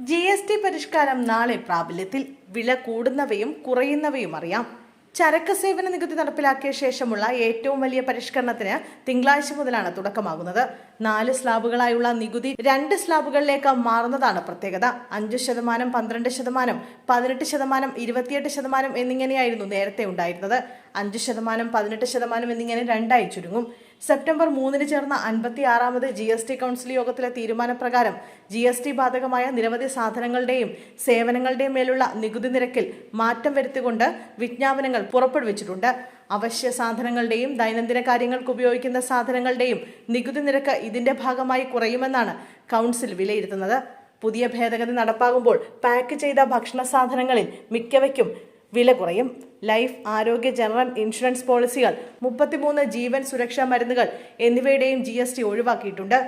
G S T പരിഷ്കാരം നാളെ പ്രാബല്യത്തിൽ. വില കൂടുന്നവയും കുറയുന്നവയും അറിയാം. ചരക്ക് സേവന നികുതി നടപ്പിലാക്കിയ ശേഷമുള്ള ഏറ്റവും വലിയ പരിഷ്കരണത്തിന് തിങ്കളാഴ്ച മുതലാണ് തുടക്കമാകുന്നത്. നാല് സ്ലാബുകളായുള്ള നികുതി രണ്ട് സ്ലാബുകളിലേക്ക് മാറുന്നതാണ് പ്രത്യേകത. അഞ്ച് ശതമാനം പന്ത്രണ്ട് ശതമാനം പതിനെട്ട് ശതമാനം ഇരുപത്തിയെട്ട് ശതമാനം എന്നിങ്ങനെയായിരുന്നു നേരത്തെ ഉണ്ടായിരുന്നത്. അഞ്ച് ശതമാനം പതിനെട്ട് ശതമാനം എന്നിങ്ങനെ രണ്ടായി ചുരുങ്ങും. സെപ്റ്റംബർ മൂന്നിന് ചേർന്ന അൻപത്തി ആറാമത് ജി എസ് ടി കൗൺസിൽ യോഗത്തിലെ തീരുമാനപ്രകാരം ജി എസ് ടി ബാധകമായ നിരവധി സാധനങ്ങളുടെയും സേവനങ്ങളുടെയും മേലുള്ള നികുതി നിരക്കിൽ മാറ്റം വരുത്തിക്കൊണ്ട് വിജ്ഞാപനങ്ങൾ പുറപ്പെടുവിച്ചിട്ടുണ്ട്. അവശ്യ സാധനങ്ങളുടെയും ദൈനംദിന കാര്യങ്ങൾക്ക് ഉപയോഗിക്കുന്ന സാധനങ്ങളുടെയും നികുതി നിരക്ക് ഇതിന്റെ ഭാഗമായി കുറയുമെന്നാണ് കൗൺസിൽ വിലയിരുത്തുന്നത്. പുതിയ ഭേദഗതി നടപ്പാകുമ്പോൾ പാക്ക് ചെയ്ത ഭക്ഷണ സാധനങ്ങളിൽ മിക്കവയ്ക്കും വില കുറയും. ലൈഫ് ആരോഗ്യ ജനറൽ ഇൻഷുറൻസ് പോളിസികൾ മുപ്പത്തിമൂന്ന് ജീവൻ സുരക്ഷാ മരുന്നുകൾ എന്നിവയുടെയും ജി എസ് ടി ഒഴിവാക്കിയിട്ടുണ്ട്.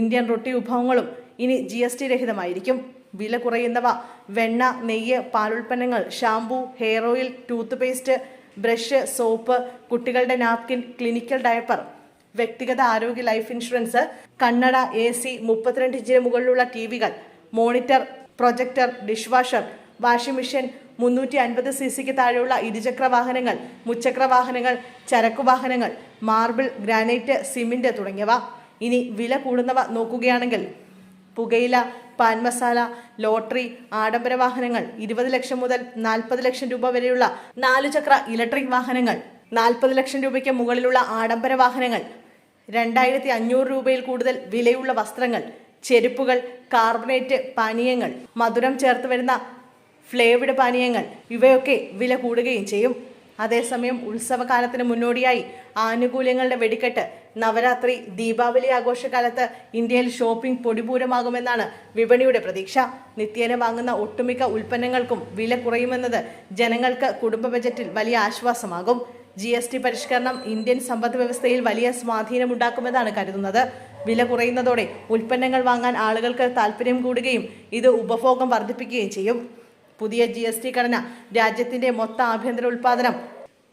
ഇന്ത്യൻ റൊട്ടി വിഭവങ്ങളും ഇനി ജി എസ് ടി രഹിതമായിരിക്കും. വില കുറയുന്നവ വെണ്ണ നെയ്യ് പാലുൽപ്പന്നങ്ങൾ shampoo hair oil toothpaste brush soap കുട്ടികളുടെ നാപ്കിൻ ക്ലിനിക്കൽ ഡയപ്പർ വ്യക്തിഗത ആരോഗ്യ ലൈഫ് ഇൻഷുറൻസ് കണ്ണട എ സി മുപ്പത്തിരണ്ട് ഇഞ്ചിന് മുകളിലുള്ള T വികൾ monitor projector dishwasher washing machine മുന്നൂറ്റി അൻപത് സി സിക്ക് താഴെയുള്ള ഇരുചക്ര വാഹനങ്ങൾ മുച്ചക്ര വാഹനങ്ങൾ ചരക്കു വാഹനങ്ങൾ മാർബിൾ ഗ്രാനൈറ്റ് സിമെന്റ് തുടങ്ങിയവ. ഇനി വില കൂടുന്നവ നോക്കുകയാണെങ്കിൽ പുകയില പാൻ മസാല ലോട്ടറി ആഡംബര വാഹനങ്ങൾ ഇരുപത് ലക്ഷം മുതൽ നാൽപ്പത് ലക്ഷം രൂപ വരെയുള്ള നാലു ചക്ര ഇലക്ട്രിക് വാഹനങ്ങൾ നാൽപ്പത് ലക്ഷം രൂപയ്ക്ക് മുകളിലുള്ള ആഡംബര വാഹനങ്ങൾ രണ്ടായിരത്തി അഞ്ഞൂറ് രൂപയിൽ കൂടുതൽ വിലയുള്ള വസ്ത്രങ്ങൾ ചെരുപ്പുകൾ കാർബണേറ്റ് പാനീയങ്ങൾ. മധുരം ചേർത്ത് വരുന്ന ഫ്ലേവിഡ് പാനീയങ്ങൾ ഇവയൊക്കെ വില കൂടുകയും ചെയ്യും. അതേസമയം ഉത്സവകാലത്തിന് മുന്നോടിയായി ആനുകൂല്യങ്ങളുടെ വെടിക്കെട്ട് നവരാത്രി ദീപാവലി ആഘോഷകാലത്ത് ഇന്ത്യയിൽ ഷോപ്പിംഗ് പൊടിപൂരമാകുമെന്നാണ് വിപണിയുടെ പ്രതീക്ഷ. നിത്യേന വാങ്ങുന്ന ഒട്ടുമിക്ക ഉൽപ്പന്നങ്ങൾക്കും വില കുറയുമെന്നത് ജനങ്ങൾക്ക് കുടുംബ ബജറ്റിൽ വലിയ ആശ്വാസമാകും. ജി എസ് ടി പരിഷ്കരണം ഇന്ത്യൻ സമ്പദ് വ്യവസ്ഥയിൽ വലിയ സ്വാധീനമുണ്ടാക്കുമെന്നാണ് കരുതുന്നത്. വില കുറയുന്നതോടെ ഉൽപ്പന്നങ്ങൾ വാങ്ങാൻ ആളുകൾക്ക് താല്പര്യം കൂടുകയും ഇത് ഉപഭോഗം വർദ്ധിപ്പിക്കുകയും ചെയ്യും. പുതിയ ജി എസ് ടി ഘടന രാജ്യത്തിന്റെ മൊത്ത ആഭ്യന്തര ഉൽപാദനം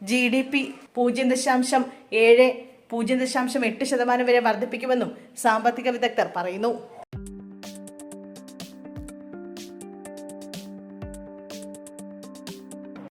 ജി ഡി പി പൂജ്യം ദശാംശം ഏഴ് പൂജ്യം ദശാംശം എട്ട് ശതമാനം വരെ വർദ്ധിപ്പിക്കുമെന്നും സാമ്പത്തിക വിദഗ്ധർ പറയുന്നു.